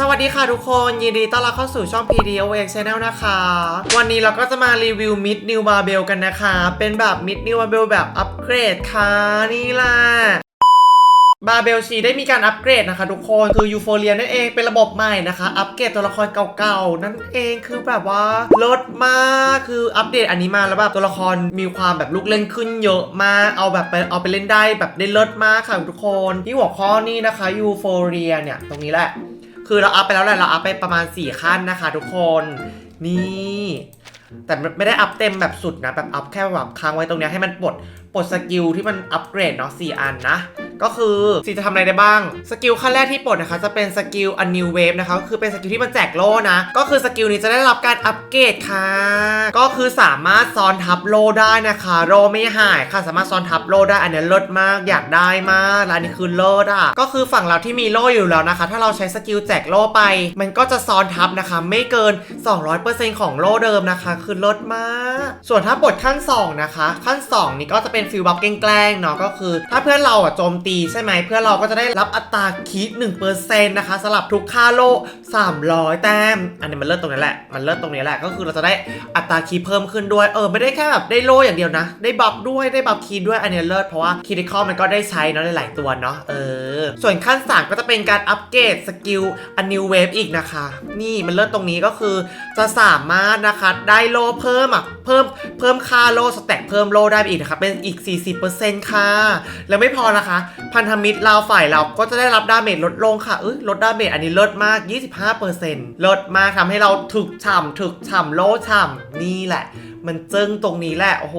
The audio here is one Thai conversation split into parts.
สวัสดีค่ะทุกคนยินดีต้อนรับเข้าสู่ช่อง PDOX Channel นะคะ วันนี้เราก็จะมารีวิว Mid New Barbell กันนะคะ เป็นแบบ Mid New Barbell แบบอัปเกรดค่ะนี่ละบาเบลชีได้มีการอัปเกรดนะคะทุกคนคือยูโฟเรียนั่นเองเป็นระบบใหม่นะคะ อัปเกรดตัวละครเก่าๆ นั่นเองคือแบบว่าลดมากคืออัปเดตอันนี้มาแล้วแบบตัวละครมีความแบบลูกเล่นขึ้นเยอะมากเอาแบบไปเอาไปเล่นได้แบบได้เลิศมากค่ะทุกคนที่หัวข้อนี้นะคะยูโฟเรียเนี่ยตรงนี้แหละ คือเราอัพไปแล้วแหละเราอัพไปประมาณ 4 ขั้นนะคะ ทุกคนนี่แต่ไม่ได้อัพเต็มแบบสุดนะแบบอัพแค่แบบค้างไว้ตรงนี้ให้มันปลดปลดสกิลที่มันอัปเกรดเนาะ4อันนะ ก็คือสีจะทำอะไรได้บ้าง สกิลขั้นแรกที่ปลดนะคะจะเป็นสกิล a new wave นะคะก็คือเป็นสกิลที่มันแจกโล่นะ ก็คือสกิลนี้จะได้รับการอัปเกรดค่ะ ก็คือสามารถซ้อนทับโล่ได้นะคะ โล่ไม่หายค่ะสามารถซ้อนทับโล่ได้อันนี้เลิศมากอยากได้มากและอันนี้คือเลิศอะก็คือฝั่งเราที่มีโล่อยู่แล้วนะคะ ถ้าเราใช้สกิลแจกโล่ไป มันก็จะซ้อนทับนะคะ ไม่เกิน 200%ของโล่เดิมนะคะ คือเลิศมาก ส่วนถ้าปลดขั้น 2 นะคะ ขั้น 2 นี่ก็จะเป็นฟิลบัฟแกล้งๆเนาะก็คือ ถ้าเพื่อนเราอะโจมตีใช่ไหมเพื่อเราก็จะได้รับอัตราคิด1%นะคะสำหรับทุกค่าโล่300 แต้ม อันนี้มันเลิศตรงนี้แหละ มันเลิศตรงนี้แหละ ก็คือเราจะได้อัตราคีย์เพิ่มขึ้นด้วย เออไม่ได้แค่แบบได้โล่อย่างเดียวนะ ได้บัฟด้วย ได้บัฟคีย์ด้วย อันนี้เลิศเพราะว่าคีย์คอมันก็ได้ใช้เนาะหลายๆตัวเนาะ เออ ส่วนขั้น3ก็จะเป็นการอัปเกรดสกิลอันนิวเวฟอีกนะคะ นี่มันเลิศตรงนี้ก็คือจะสามารถนะคะได้โล่เพิ่มอะ เพิ่มเพิ่มค่าโล่สแต็กเพิ่มโล่ได้ไปอีกนะคะเป็นอีก 40%ค่ะ แล้วไม่พอนะคะพันธมิตรเราฝ่ายเราก็จะได้รับดาเมจลดลงค่ะเอ้ยลดดาเมจอันนี้ลิศมาก 25%ลดมากทำให้เราถึกฉ่ำถึกฉ่ำโลฉ่ำนี่แหละ มันเจิ้งตรงนี้แหละ โอ้โห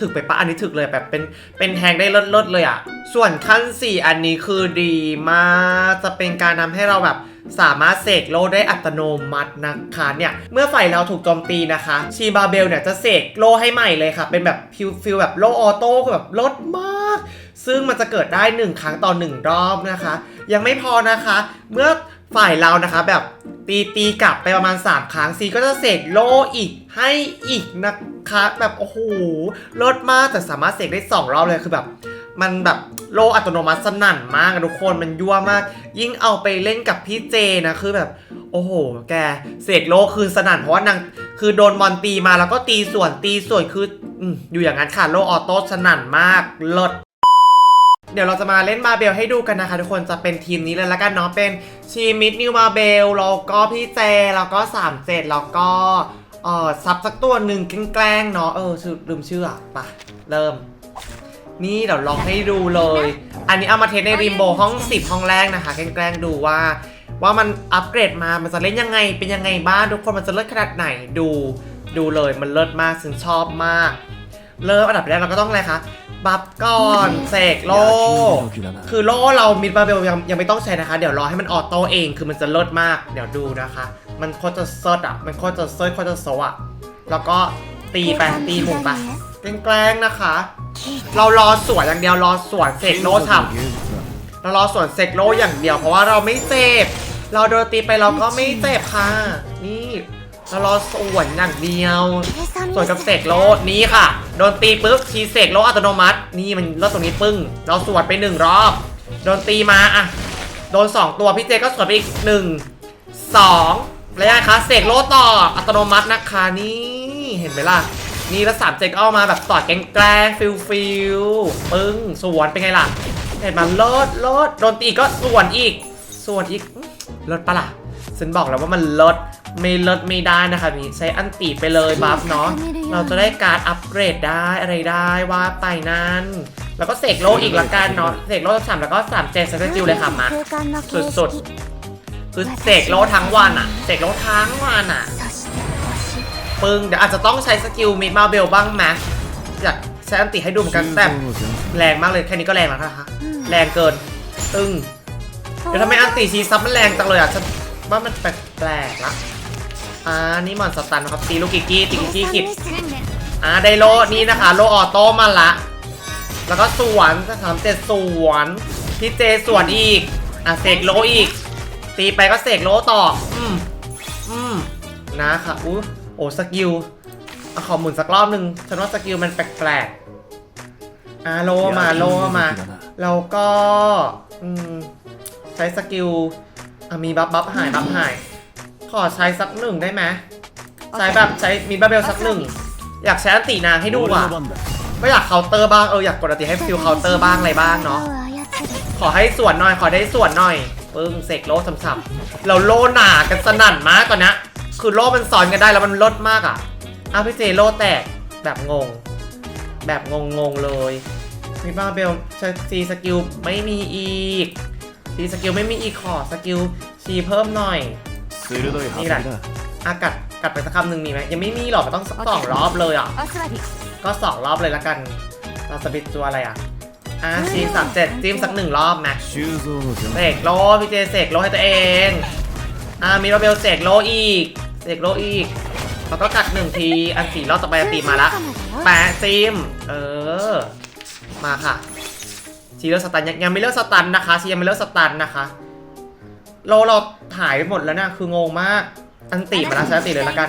ถึกไปปะอันนี้ถึกเลยแบบเป็นเป็นแทงได้ลิศเลิศเลยอะ่ะ ส่วนขั้น 4 อันนี้คือดีมาก จะเป็นการทำให้เราแบบสามารถเสกโลได้อัตโนมัตินะคะเนี่ย เมื่อฝ่ายเราถูกโจมตีนะคะ ชีบาเบลเนี่ยจะเสกโลให้ใหม่เลยค่ะ เป็นแบบฟิลฟิลแบบโลออโต้แบบลดมาก ซึ่งมันจะเกิดได้ 1 ครั้งต่อ 1 รอบนะคะ ยังไม่พอนะคะ เมื่อฝ่ายเรานะคะแบบตีตีกลับไปประมาณ 3 ครั้งซีก็จะเสกโลอีกให้อีกนะคะแบบโอ้โหลดมากแต่สามารถเสกได้ 2 รอบเลยคือแบบ มันแบบโลอัตโนมัติสนั่นมากทุกคนมันยั่วมาก ยิ่งเอาไปเล่นกับพี่เจนะคือแบบ โอ้โห แกเสกโลคืนสนั่นเพราะว่านางคือโดนมอนตีมาแล้วก็ตีส่วนตีส่วนคืออืมอยู่อย่างนั้นค่ะโลออโต้สนั่นมากเลิศ เดี๋ยวเราจะมาเล่นมาเบลให้ดูกันนะคะ ทุกคนจะเป็นทีมนี้เลยละกันเนาะเป็นชีมิดนิวมาเบลแล้วก็พี่เจแล้วก็3ามเจ็ดแล้วก็เออซับสักตัวหนึ่งแกล้งๆเนาะเออชื่อลืมชื่ออะไปเริ่ม นี่เดี๋ยวลองให้ดูเลย อันนี้เอามาเทสในริมโบห้อง10ห้องแรกนะคะ แกล้งๆดูว่า ว่ามันอัปเกรดมามันจะเล่นยังไงเป็นยังไงบ้างทุกคนมันจะเลิศขนาดไหนดู ดูเลยมันเลิศมากซึ่งชอบมาก เริ่มอันดับแรกเราก็ต้องอะไรคะบัฟก่อนเสกโล คือโล่เรามิดบาเบลยังยังไม่ต้องใช้นะคะ เดี๋ยวรอให้มันออโต้เองคือมันจะเลิศมากเดี๋ยวดูนะคะ มันโคตรจะเซิร์อะมันโคตรจะเซิร์โคตรจะโซอะแล้วก็ตีไปตีหมุนไปแกล้งๆนะคะ เรารอสวนอย่างเดียวรอสวนเสกโลฉ่ำเรารอสวนเสกโลอย่างเดียว เพราะว่าเราไม่เจ็บ เราโดนตีไปเราก็ไม่เจ็บค่ะ นี่ เรารอสวนอย่างเดียวส่วนกับเสกโลนี้ค่ะ โดนตีปุ๊บชีเสกโลอัตโนมัติ นี่มันเลิศตรงนี้ปึ้ง เราสวนไปหนึ่งรอบ โดนตีมาอะ โดนสองตัวพี่เจก็สวนไปอีกหนึ่งสองแล้วยังไงคะเสกโลต่ออัตโนมัตินะคะนี่เห็นไหมล่ะ นี่แล้วสามเจก็เอามาแบบสอดแกล้งแกล้งฟิลฟิลปึ้งสวนเป็นไงล่ะ เห็นมันเลิศเลิศโดนตีก็สวนอีกสวนอีกอื้อเลิศปะล่ะ ฉันบอกแล้วว่ามันลิศไม่ลิศไม่ได้นะคะนี่ใช้อันตีไปเลยบัฟเนาะเราจะได้การอัปเกรดได้อะไรได้ว่าไปนั้นแล้วก็เสกโลอีกละกันเนาะเสกโลสามแล้วก็สามเจนสเตจิลเลยค่ะมาสุดๆคือเสกโลทั้งวันอะเสกโลทั้งวันอะปึ้งเดี๋ยวอาจจะต้องใช้สกิลมิดมาเบลบ้างไหมอยากใช้อันติให้ดูเหมือนกันแต่แรงมากเลยแค่นี้ก็แรงแล้วนะคะแรงเกินตึ้งเดี๋ยวทำไมอันติชีซับมันแรงจังเลยอะฉัน ว่ามันแปลกๆละอ่านี่มอนสตันครับตีลูกกิกกี้ตีกิกกี้กิดอ่าได้โลนี่นะคะโลออโต้มาละ แล้วก็สวนสามเจ็ดสวนพี่เจสวนอีก อะเสกโลอีก ตีไปก็เสกโลต่อ อืมอืมนะคะอู้โอ้สกิลอะขอหมุนสักรอบหนึ่งฉันว่าสกิลมันแปลกๆอ่าโลมาโลมาแล้วก็ อืม ใช้สกิล มีบัฟบัฟหายบัฟหาย ขอใช้สักหนึ่งได้ไหมใช้แบบใช้มีบัฟเบลสักหนึ่ง อยากใช้อันตีนางให้ดูว่ะไม่อยากเคาน์เตอร์บ้างเอออยากกดอันตีให้ฟิลเคาน์เตอร์บ้างอะไรบ้างเนาะขอให้ส่วนหน่อยขอได้ส่วนหน่อยปึ้งเสกโล่สับๆเราโล่หนากันสนั่นมากก่อนนะคือโล่มันสอนกันได้แล้วมันลดมากอะอ้าพี่เจโล่แตกแบบงง แบบงงงงเลยมีบ้าเบลซีสกิลไม่มีอีก ชีสกิลไม่มีอีกขอสกิลชีเพิ่มหน่อยซื้อด้วยครับหละอากัดกัดไปสักคำหนึ่งมีไหมยังไม่มีหรอกมันต้องสัองรอบเลยอะก็สองรอบเลยละกัน เราสปิดตัวอะไรอะอ่ชีสามเจ็ดจิ้มสักหนึ่งรอบนะเสกโลพี่เจเสกโลให้ตัวเองอามีโรเบลเสกโลอีกเสกโลอีกเราก็กัดหนึ่งทีอันสี่รอบต่อไปตีมาละแปะจิ้มเออมาค่ะ ชีเลือกสตันยังยังไม่เลือกสตันนะคะชียังไม่เลือกสตันนะคะโลเราถ่ายไปหมดแล้วนะคืองงมาก อันตีมาแล้วใช้อันตีเลยละกัน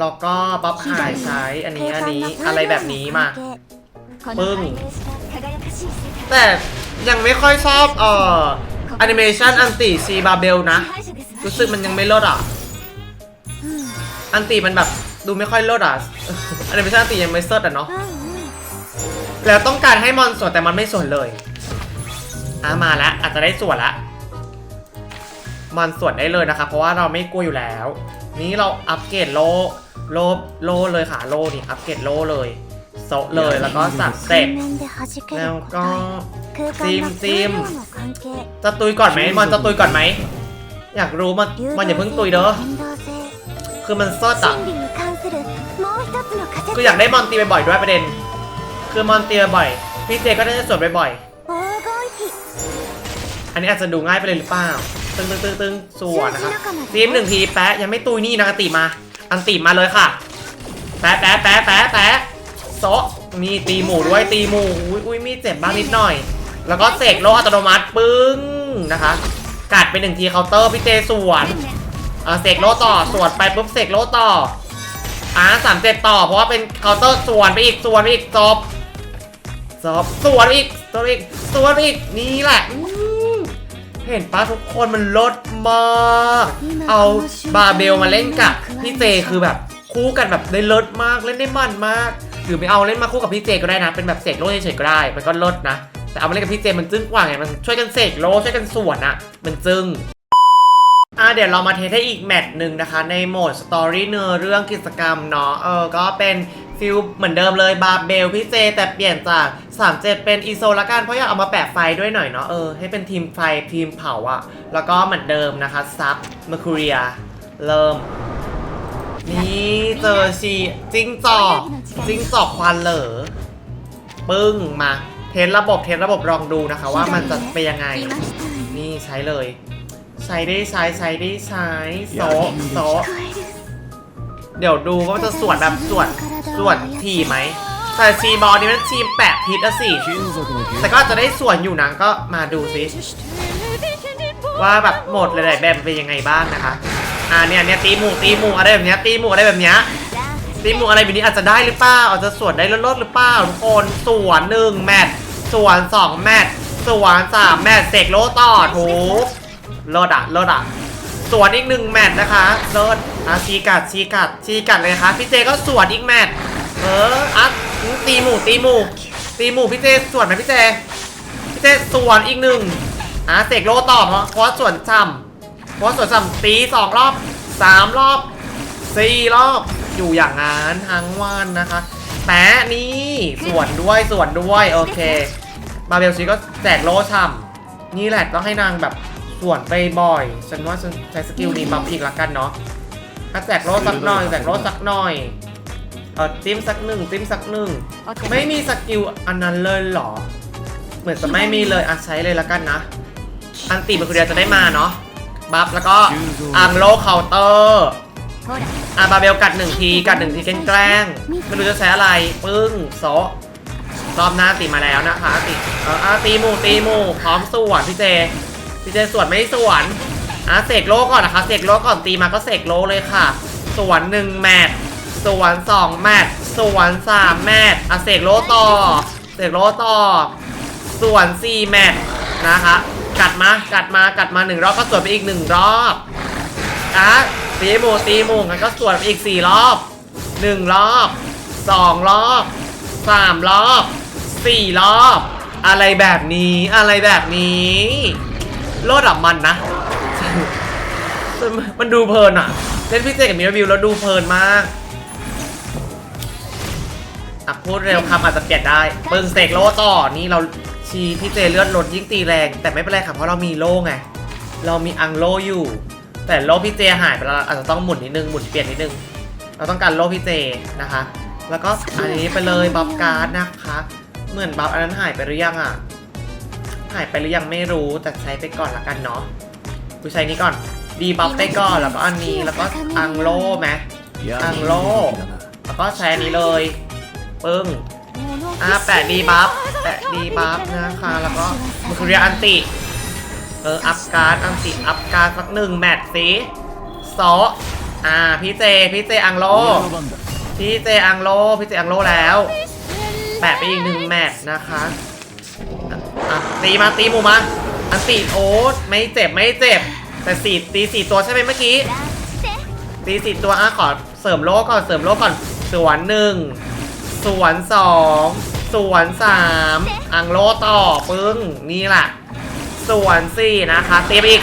แล้วก็ป๊อปหายใช้อันนี้อันนี้อะไรแบบนี้มาปึ้งแต่ยังไม่ค่อยชอบเอ่อแอนิเมชันอันติซีบาเบลนะ รู้สึกมันยังไม่เลิศอะ อันติมันแบบดูไม่ค่อยเลิศอะแอนิเมชันอันติยังไม่เซิร์อะเนาะ แล้วต้องการให้มอนสวนแต่มันไม่สวนเลยอะมาแล้วอาจจะได้สวนละมอนสวนได้เลยนะคะเพราะว่าเราไม่กลัวอยู่แล้ว นี้เราอัปเกรดโลโลโลเลยค่ะโลนี่อัปเกรดโลเลยโซะเลยแล้วก็สับเสร็จแล้วก็ซิมซิมจะตุยก่อนไหมมอนจะตุยก่อนไหมอยากรู้มันมันอย่าเพิ่งตุยเด้อคือมันซิร์ชอะคืออยากได้มอนตีบ่อยๆด้วยประเด็น คือมอนเตียบ่อย พี่เจก็ได้สวดบ่อยๆอันนี้อาจจะดูง่ายไปเลยหรือเปล่า ตึงตึงตึงตึงสวดนะคะซีมหนึ่งทีแปะยังไม่ตุยนี่นะอันติมา อันติมาเลยค่ะ แปะแปะแปะแปะแปะโซะมีตีหมูด้วยตีหมูอุ้ยอุ้ยมีเจ็บบ้างนิดหน่อย แล้วก็เสกโลอัตโนมัติปึ้งนะคะกัดไปหนึ่งทีเคาน์เตอร์พี่เจสวนอ่าเสกโลต่อสวนไปปุ๊บเสกโลต่ออ่าสามเจ็ดต่อเพราะว่าเป็นเคาน์เตอร์สวนไปอีกสวนไปอีกจบ จบสวนอีกสวนอีกสวนอีกนี่แหละเห็นปะทุกคนมันลดมากเอาบาเบลมาเล่นกับพี่เจคือแบบคู่กันแบบได้ลิศมากเล่นได้มันมาก หรือไม่เอาเล่นมาคู่กับพี่เจก็ได้นะ เป็นแบบเสกโลเฉยๆก็ได้ มันก็ลิศนะ แต่เอามาเล่นกับพี่เจมันจึ้งกว่าไงมันช่วยกันเสกโลช่วยกันส่วนอะมันจึ้งอะเดี๋ยวเรามาเทสให้อีกแมตช์หนึ่งนะคะ ในโหมดสตอรี่เนื้อเรื่องกิจกรรมเนาะเออก็เป็น ฟิลเหมือนเดิมเลยบาเบลพี่เจ แต่เปลี่ยนจาก 37 เป็นอีโซละกัน เพราะอยากเอามาแปะไฟด้วยหน่อยเนาะเออให้เป็นทีมไฟทีมเผาอะแล้วก็เหมือนเดิมนะคะ ซับม r คูเรีย เริ่ม นี่เจอชีจิ้งจอกจิ้งจอกควันเหลอปึ้งมา เทสระบบเทสระบบลองดูนะคะ ว่ามันจะเป็นยังไง นี่ใช้เลย ใช้ได้ใช้ใช้ได้ใช้โซโซ เดี๋ยวดูว่าจะสวดแบบสวดสวดทีไหม แต่ซีบอลนี่มันทีมแปดพิศอะสิ แต่ก็จะได้ส่วนอยู่นะก็มาดูซิ ว่าแบบหมดหลายๆแบบเป็นยังไงบ้างนะคะ อ่าเนี่ยเนี่ยตีหมูตีหมูอะไรแบบเนี้ยตีหมูอะไรแบบเนี้ยตีหมูอะไรแบบนี้อาจจะได้หรือเปล่าอาจจะสวนได้ลดหรือเปล่าทุกคนสวนหนึ่งแมตช์สวนสองแมตช์สวนสามแมตเสกโลต่อถูกลดอะลดอะ สวนอีกหนึ่งแมตช์นะคะเลิศอะชีกัดชีกัดชีกัดเลยค่ะพี่เจก็สวนอีกแมตช์เอออะตีหมูตีหมูตีหมูพี่เจสวนไหมพี่เจพี่เจสวนอีกหนึ่งอะเสกโลต่อเพราะเพราะสวนช่ำเพราะสวนช่ำตีสองรอบสามรอบสี่รอบอยู่อย่างนั้นทั้งวันนะคะแปะนี่สวนด้วยสวนด้วยโอเค มาเบลชีก็แจกโลช่ำนี่แหละต้องให้นางแบบ ส่วนไปบ่อยฉันว่าฉันใช้สกิลนี้บัฟอีกละกันเนาะถ้าแจกโลสักหน่อยแจกโลสักหน่อยเออจิ้มสักหนึ่งจิ้มสักหนึ่งไม่มีสกิลอันนั้นเลยเหรอ เหมือนจะไม่มีเลยอะใช้เลยละกันนะ อันตีมันคือเดียวจะได้มาเนาะบัฟแล้วก็อังโลเคาน์เตอร์อะบาเบลกัดหนึ่งทีกัดหนึ่งทีแกล้งๆไม่รู้จะใช้อะไรปึ้งโซะรอบหน้าตีมาแล้วนะคะตีเอออะตีหมูตีหมูพร้อมสวนพี่เจ พี่เจสวนไม่สวนอะเสกโลก่อนนะคะเสกโลก่อนตีมาก็เสกโลเลยค่ะ สวนหนึ่งแมตช์สวนสองแมตช์สวนสามแมตช์อะเสกโลต่อเสกโลต่อ สวนสี่แมตช์นะคะกัดมากัดมากัดมาหนึ่งรอบก็สวนไปอีกหนึ่งรอบอะตีหมูตีหมูงั้นก็สวนไปอีกสี่รอบหนึ่งรอบสองรอบสามรอบสี่รอบ อะไรแบบนี้อะไรแบบนี้ โลดอับมันนะ มันดูเพลินอะเล่นพี่เจกับมิราวิวแล้วดูเพลินมากอะพูดเร็วคำอาจจะเปลี่ยนได้เบิ่งเสกโลต่อนี่เราชีพี่เจเลือดลดยิ่งตีแรง แต่ไม่เป็นไรค่ะเพราะเรามีโล่ไง เรามีอังโลอยู่ แต่โล่พี่เจหายไปแล้วอาจจะต้องหมุนนิดนึงหมุนเปลี่ยนนิดนึง เราต้องการโล่พี่เจนะคะ แล้วก็อันนี้ไปเลยบัฟการ์ดนะคะ เหมือนบัฟอันนั้นหายไปหรือยังอะ หายไปหรือยังไม่รู้แต่ใช้ไปก่อนละกันเนาะกูใช้นี้ก่อน ดีบัฟได้ก่อนแล้วก็อันนี้แล้วก็อังโล่ไหมอังโลแล้วก็ใช้นี้เลยปึ้งอะแปะดีบัฟแปะดีบัฟนะคะแล้วก็มุคุริยอันติเอออัพการ์ดอันติอัพการ์ดสักหนึ่งแมตช์สิโซอ่าพี่เจพี่เจอังโลพี่เจอังโลพี่เจอังโลแล้ว แปะไปอีกหนึ่งแมตช์นะคะ อะตีมาตีหมูมา อันติโอ้ไม่เจ็บไม่เจ็บ แต่สี่ตีสี่ตัวใช่ไหมเมื่อกี้ ตีสี่ตัวอะขอเสริมโลก่อนเสริมโลก่อนสวนหนึ่งสวนสองสวนสามอังโลต่อปึ้งนี่แหละสวนสี่นะคะตีไปอีก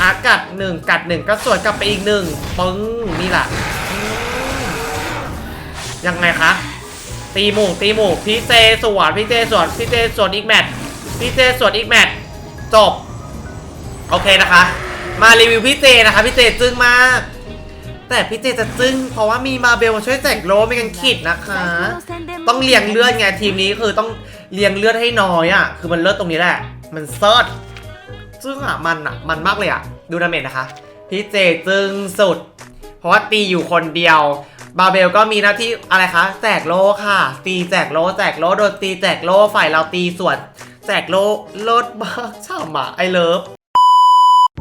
อากัดหนึ่งกัดหนึ่งก็สวนกลับไปอีกหนึ่งปึ้งนี่แหละยังไงคะตีหมูตีหมูพี่เจสวนพี่เจสวนพี่เจสวนอีกแมตช์ พี่เจสวนอีกแมตช์จบ โอเคนะคะ มารีวิวพี่เจนะคะพี่เจจึ้งมาก แต่พี่เจจะจึ้งเพราะว่ามีมาเบลมาช่วยแจกโลไม่กันขิดนะคะ ต้องเลี้ยงเลือดไงทีมนี้คือต้องเลี้ยงเลือดให้น้อยอะ คือมันเลือดตรงนี้แหละ มันเซิร์ชซึ่งอะมันอะมันมากเลยอะ ดูดาเมจนะคะ พี่เจจึ้งสุด เพราะว่าตีอยู่คนเดียวบาเบลก็มีหน้าที่อะไรคะแจกโลค่ะ ตีแจกโลแจกโลโดนตีแจกโลฝ่ายเราตีสวน แจกโลลดมากฉ่ำอะไอเลิฟ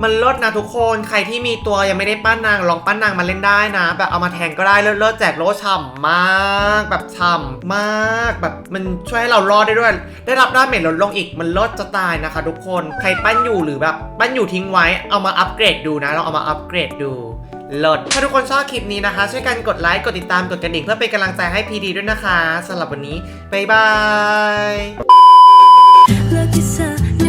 มันลดนะทุกคนใครที่มีตัวยังไม่ได้ปั้นนางลองปั้นนางมาเล่นได้นะ แบบเอามาแทงก็ได้เลิศแจกโลฉ่ำมาก แบบฉ่ำมากแบบมันช่วยให้เรารอดได้ด้วย ได้รับด้าเมจลดลงอีกมันลดจะตายนะคะ ทุกคนใครปั้นอยู่หรือแบบปั้นอยู่ทิ้งไว้เอามาอัปเกรดดูนะลองเอามาอัปเกรดดูลิศถ้าทุกคนชอบคลิปนี้นะคะ ช่วยกันกดไลค์กดติดตามกดกระดิ่งเพื่อเป็นกำลังใจให้พีดีด้วยนะคะสำหรับวันนี้บ๊ายบาย lucky sun.